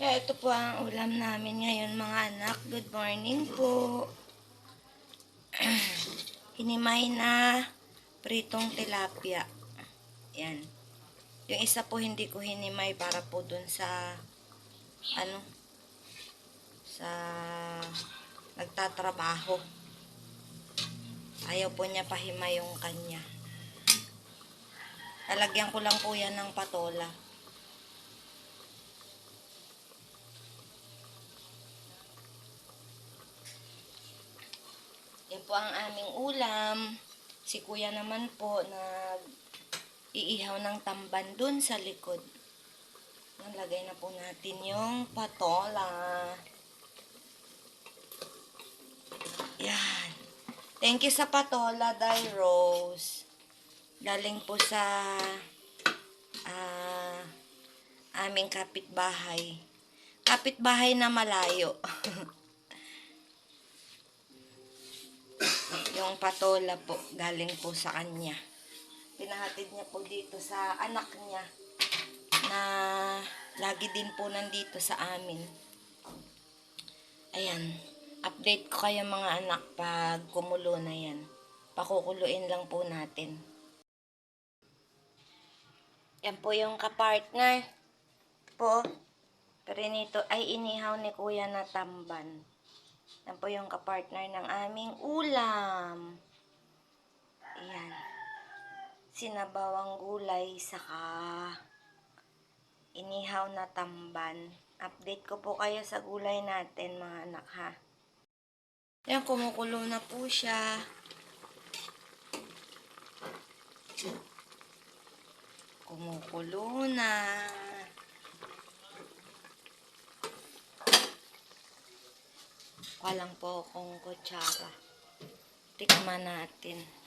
Kaya ito po ang ulam namin ngayon mga anak. Good morning po. Hinimay na pritong tilapia. Yan. Yung isa po hindi ko hinimay para po dun sa ano sa nagtatrabaho. Ayaw po niya pahimay yung kanya. Lalagyan ko lang po yan ng patola. Po ang aming ulam. Si kuya naman po nag iihaw ng tamban dun sa likod. Nalagay na po natin yung patola. Yan. Thank you sa patola, Dai Rose. Galing po sa ah, aming kapitbahay. Kapitbahay na malayo. yung patola po, galing po sa kanya. Pinahatid niya po dito sa anak niya na lagi din po nandito sa amin. Ayan. Update ko kayo mga anak pag kumulo na yan. Pakukuluin lang po natin. Yan po yung kapartner. Po. Pero nito ay inihaw ni kuya na tamban. Yan po yung kapartner ng aming ulam. Ayan. Sinabawang gulay saka inihaw na tamban. Update ko po kayo sa gulay natin mga anak ha. Yan, kumukulo na po siya. Kumukulo na. Walang po akong kutsara. Tikman natin.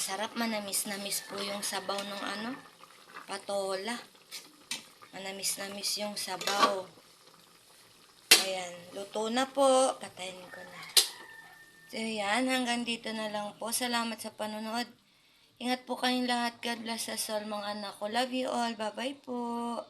Mm, sarap manamis-namis po yung sabaw ng ano, patola. Manamis-namis yung sabaw. Ayan, luto na po. Patayin ko na. So, yan. Hanggang dito na lang po. Salamat sa panonood. Ingat po kayong lahat. God bless us all, mga anak ko. Love you all. Bye-bye po.